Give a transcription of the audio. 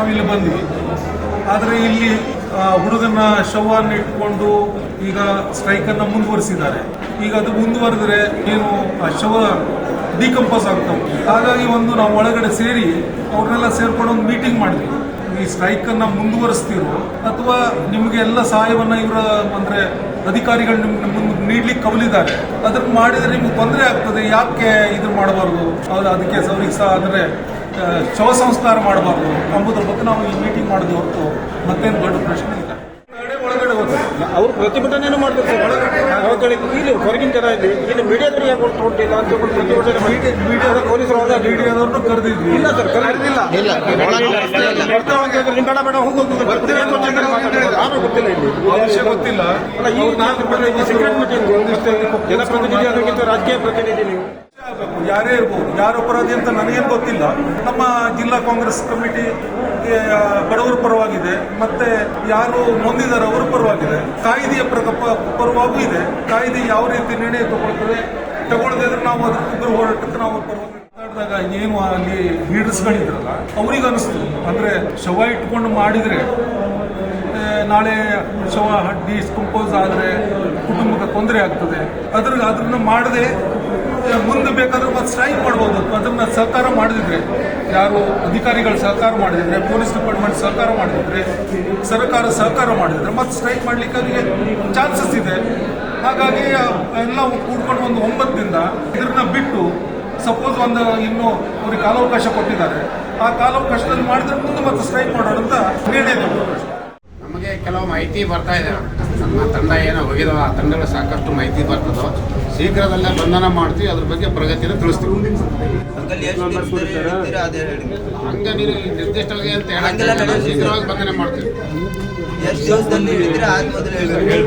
ನಾವಿಲ್ಲಿ ಬಂದ್ವಿ. ಆದರೆ ಇಲ್ಲಿ ಹುಡುಗನ ಶವವನ್ನು ಇಟ್ಕೊಂಡು ಈಗ ಸ್ಟ್ರೈಕನ್ನು ಮುಂದುವರಿಸಿದ್ದಾರೆ. ಈಗ ಅದು ಮುಂದುವರೆದ್ರೆ ಏನು, ಆ ಶವ ಡಿಕಂಪೋಸ್ ಆಗ್ತಾವೆ ಹಾಗಾಗಿ ಒಂದು ನಾವು ಒಳಗಡೆ ಸೇರಿ ಅವ್ರನ್ನೆಲ್ಲ ಸೇರ್ಕೊಂಡು ಒಂದು ಮೀಟಿಂಗ್ ಮಾಡಿದ್ವಿ. ಈ ಸ್ಟ್ರೈಕನ್ನು ಮುಂದುವರಿಸ್ತೀರೋ ಅಥವಾ ನಿಮಗೆ ಎಲ್ಲ ಸಹಾಯವನ್ನು ಇವರ, ಅಂದರೆ ಅಧಿಕಾರಿಗಳು ನಿಮ್ಗೆ ಮುಂದೆ ನೀಡ್ಲಿಕ್ಕೆ ಕವಲಿದ್ದಾರೆ. ಅದಕ್ಕೆ ಮಾಡಿದರೆ ನಿಮ್ಗೆ ತೊಂದರೆ ಆಗ್ತದೆ. ಯಾಕೆ ಇದು ಮಾಡಬಾರ್ದು? ಅವ್ರು ಅದಕ್ಕೆ ಅವ್ರಿಗೆ ಸಹ, ಅಂದರೆ ಶವ ಸಂಸ್ಕಾರ ಮಾಡಬಾರ್ದು ಎಂಬುದ್ರ ಬಗ್ಗೆ ನಾವು ಈ ಮೀಟಿಂಗ್ ಮಾಡಿದ ಹೊರತು ಮತ್ತೇನು ದೊಡ್ಡ ಪ್ರಶ್ನೆ ಇಲ್ಲ. ಒಳಗಡೆ ಹೋಗ್ತಾರೆ ಅವರು ಪ್ರತಿಭಟನೆ ಮಾಡಬೇಕು ಒಳಗಡೆ. ಇಲ್ಲಿ ಹೊರಗಿನ ಜನ ಇಲ್ಲಿ ಇಲ್ಲಿ ಮೀಡಿಯಾದವರು ಯಾಕೆ ಹೊರಟಿಲ್ಲ ಅಂತ ಪ್ರತಿಭಟನೆ ಮಾಡಿ ಮೀಡಿಯಾದ ಪೊಲೀಸರು ಹೋದಾಗ ಕರೆದಿದ್ವಿ. ಇಲ್ಲ ಸರ್ ಕರೆದಿಲ್ಲ. ಬೇಡ ಬೇಡ ಯಾರು ಗೊತ್ತಿಲ್ಲ ಇಲ್ಲಿ? ಆ ವಿಷಯ ಗೊತ್ತಿಲ್ಲ. ಅಲ್ಲ ಈ ನಾನು ಸೀಕ್ರೆಟ್ ಮೀಟಿಂಗ್ ಮತ್ತೆ ಜನಪ್ರತಿನಿಧಿ ಅನ್ನೋಕ್ಕಿಂತ ರಾಜಕೀಯ ಪ್ರತಿನಿಧಿ ನೀವು. ಯಾರೇ ಇರ್ಬೋದು, ಯಾರು ಅಪರಾಧಿ ಅಂತ ನನಗೇನು ಗೊತ್ತಿಲ್ಲ. ನಮ್ಮ ಜಿಲ್ಲಾ ಕಾಂಗ್ರೆಸ್ ಕಮಿಟಿ ಬಡವರ ಪರವಾಗಿದೆ. ಮತ್ತೆ ಯಾರು ನೊಂದಿದ್ದಾರೆ ಅವರ ಪರವಾಗಿದೆ. ಕಾಯ್ದೆಯ ಪ್ರಕಪ, ಪರವಾಗೂ ಇದೆ. ಕಾಯ್ದೆ ಯಾವ ರೀತಿ ನಿರ್ಣಯ ತಗೊಳ್ತದೆ ತಗೊಳ್ಳದೇ ಇದ್ರೆ ನಾವು ಅದ್ರ ಉಗ್ರ ಹೋರಾಟಕ್ಕೆ ನಾವು ಪರವಾಗಿ ಮಾತಾಡಿದಾಗ ಏನು ಅಲ್ಲಿ ಲೀಡರ್ಸ್ಗಳಿದ್ರಲ್ಲ, ಅವ್ರಿಗೆ ಅನಿಸ್ತು. ಅಂದ್ರೆ ಶವ ಇಟ್ಕೊಂಡು ಮಾಡಿದ್ರೆ ನಾಳೆ ಶವ, ಹಡ್ಡಿ ಡಿಸ್ಕಂಪೋಸ್ ಆದರೆ ಕುಟುಂಬಕ್ಕೆ ತೊಂದರೆ ಆಗ್ತದೆ. ಅದ್ರ ಅದನ್ನ ಮಾಡದೆ ಮುಂದೆ ಬೇಕಾದ್ರೂ ಮತ್ತೆ ಸ್ಟ್ರೈಕ್ ಮಾಡ್ಬೋದು. ಅದನ್ನ ಸಹಕಾರ ಮಾಡಿದ್ರೆ, ಯಾರು ಅಧಿಕಾರಿಗಳು ಸಹಕಾರ ಮಾಡಿದ್ರೆ, ಪೊಲೀಸ್ ಡಿಪಾರ್ಟ್ಮೆಂಟ್ ಸಹಕಾರ ಮಾಡಿದ್ರೆ, ಸರ್ಕಾರ ಸಹಕಾರ ಮಾಡಿದ್ರೆ ಮತ್ತೆ ಸ್ಟ್ರೈಕ್ ಮಾಡ್ಲಿಕ್ಕೆ ಅವರಿಗೆ ಚಾನ್ಸಸ್ ಇದೆ. ಹಾಗಾಗಿ ಎಲ್ಲ ಕೂಡ್ಕೊಂಡು ಒಂದು ಒಂಬತ್ತಿಂದ ಇದನ್ನ ಬಿಟ್ಟು, ಸಪೋಸ್ ಒಂದು ಇನ್ನು ಅವ್ರಿಗೆ ಕಾಲಾವಕಾಶ ಕೊಟ್ಟಿದ್ದಾರೆ, ಆ ಕಾಲಾವಕಾಶದಲ್ಲಿ ಮಾಡಿದ್ರೆ ಮುಂದೆ ಮತ್ತೆ ಸ್ಟ್ರೈಕ್ ಮಾಡೋಣ ಅಂತ ನಿರ್ಣಯ ನಮಗೆ ಕೆಲವು ಮಾಹಿತಿ ಬರ್ತಾ ಇದೆ. ನಮ್ಮ ತಂಡ ಏನೋ ಹೋಗಿರೋ ಆ ತಂಡಗಳು ಸಾಕಷ್ಟು ಮಾಹಿತಿ ಬರ್ತದೋ ಶೀಘ್ರದಲ್ಲೇ ಬಂಧನ ಮಾಡ್ತೀವಿ ಅದ್ರ ಬಗ್ಗೆ ಪ್ರಗತಿನ ತಿಳಿಸ್ತೀವಿ. ಹಂಗೆ ನೀವು ನಿರ್ದಿಷ್ಟವಾಗಿ ಅಂತ ಹೇಳಂಗಿಲ್ಲ. ಶೀಘ್ರವಾಗಿ ಬಂಧನೆ ಮಾಡ್ತೀವಿ. ಎಷ್ಟು ದಿವಸದಲ್ಲಿ ಹೇಳಿದ್ರೆ ಆದ ಮೊದಲು ಹೇಳ್ಬೇಕು